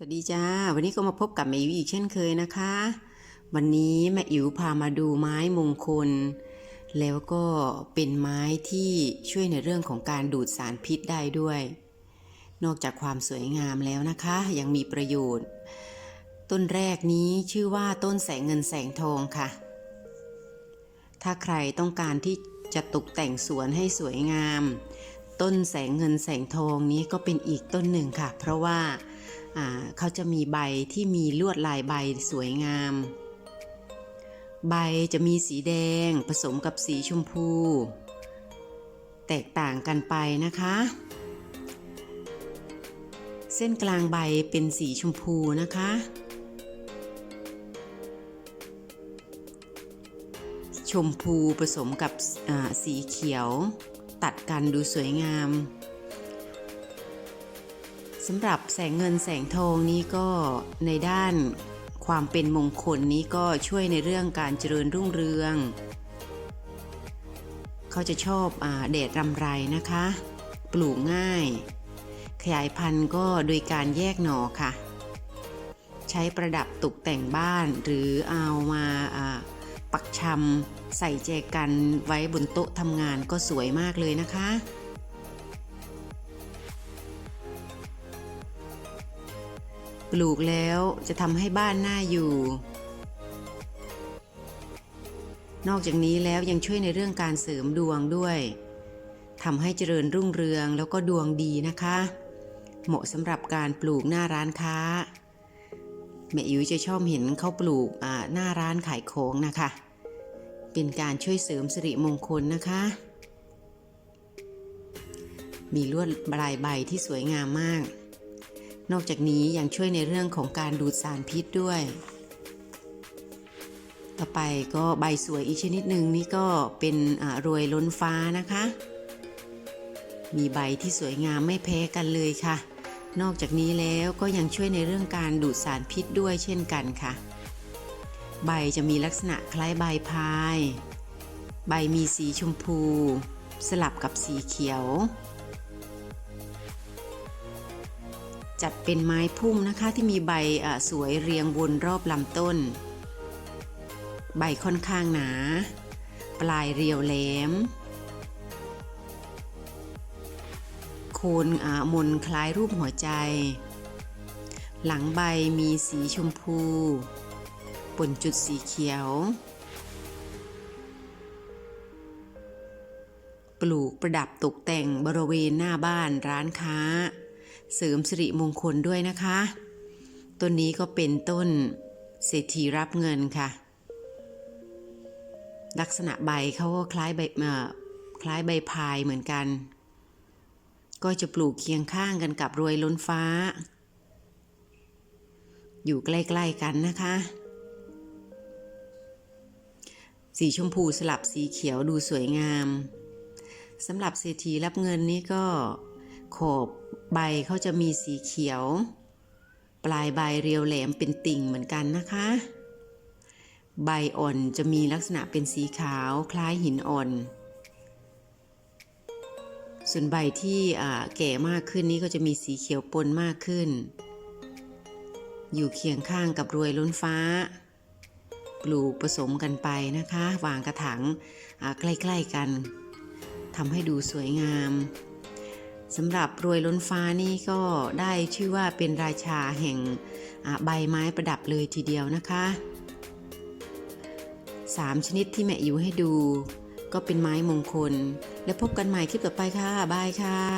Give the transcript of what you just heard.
สวัสดีจ้า วันนี้ก็มาพบกับแม่อิ๋วอีกเช่นเคยนะคะ วันนี้แม่อิ๋วพามาดูไม้มงคล แล้วก็เป็นไม้ที่ช่วยในเรื่องของการดูดสารพิษได้ด้วย นอกจากความสวยงามแล้วนะคะ ยังมีประโยชน์ ต้นแรกนี้ชื่อว่าต้นแสงเงินแสงทองค่ะ ถ้าใครต้องการที่จะตกแต่งสวนให้สวยงาม ต้นแสงเงินแสงทองนี้ก็เป็นอีกต้นหนึ่งค่ะ เพราะว่าอ่า เขาจะมีใบที่มีลวดลายใบสวยงาม ใบจะมีสีแดงผสมกับสีชมพู แตกต่างกันไปนะคะ เส้นกลางใบเป็นสีชมพูนะคะ ชมพูผสมกับสีเขียว ตัดกันดูสวยงาม สำหรับแสงเงินแสงทองนี้ก็ในด้านความเป็นมงคลนี้ก็ช่วยในเรื่องการเจริญรุ่งเรือง เขาจะชอบอแดดรำไรนะคะ ปลูกง่าย ขยายพันธุ์ก็โดยการแยกหน่อค่ะ ใช้ประดับตกแต่งบ้านหรือเอามาอ่าปักชำใส่แจกันไว้บนโต๊ะทำงานก็สวยมากเลยนะคะ ปลูกแล้วจะทำให้บ้านน่าอยู่ นอกจากนี้แล้วยังช่วยในเรื่องการเสริมดวงด้วยทำให้เจริญรุ่งเรืองแล้วก็ดวงดีนะคะ เหมาะสำหรับการปลูกหน้าร้านค้าแม่อิ๋วจะชอบเห็นเขาปลูกหน้าร้านขายของนะคะ เป็นการช่วยเสริมสิริมงคลนะคะ มีลวดลายใบที่สวยงามมาก นอกจากนี้ยังช่วยในเรื่องของการดูดสารพิษด้วย ต่อไปก็ใบสวยอีกชนิดหนึ่งนี่ก็เป็นรวยล้นฟ้านะคะ มีใบที่สวยงามไม่แพ้กันเลยค่ะ นอกจากนี้แล้วก็ยังช่วยในเรื่องการดูดสารพิษด้วยเช่นกันค่ะ ใบจะมีลักษณะคล้ายใบพาย ใบมีสีชมพู สลับกับสีเขียว จัดเป็นไม้พุ่มนะคะที่มีใบสวยเรียงวนรอบลำต้น ใบค่อนข้างหนา ปลายเรียวแหลม โคนอามนคล้ายรูปหัวใจ หลังใบมีสีชมพูปนจุดสีเขียว ปลูกประดับตกแต่งบริเวณหน้าบ้านร้านค้า เสริมสิริมงคลด้วยนะคะ ต้นนี้ก็เป็นต้นเศรษฐีรับเงินค่ะ ลักษณะใบเขาก็คล้ายใบคล้ายใบพายเหมือนกัน ก็จะปลูกเคียงข้างกันกับรวยล้นฟ้า อยู่ใกล้ๆกันนะคะ สีชมพูสลับสีเขียวดูสวยงามสำหรับเศรษฐีรับเงินนี่ก็ ขบ ใบเขาจะมีสีเขียว ปลายใบเรียวแหลมเป็นติ่งเหมือนกันนะคะ ใบอ่อนจะมีลักษณะเป็นสีขาวคล้ายหินอ่อน ส่วนใบที่แก่มากขึ้นนี้ก็จะมีสีเขียวปนมากขึ้น อยู่เคียงข้างกับรวยล้นฟ้าปลูกผสมกันไปนะคะ วางกระถางใกล้ ๆ กันทำให้ดูสวยงาม สำหรับรวยล้นฟ้านี่ก็ได้ชื่อว่าเป็นราชาแห่งใบไม้ประดับเลยทีเดียวนะคะสามชนิดที่แม่อิ๋วให้ดู ก็เป็นไม้มงคล และพบกันใหม่คลิปต่อไปค่ะ บายค่ะ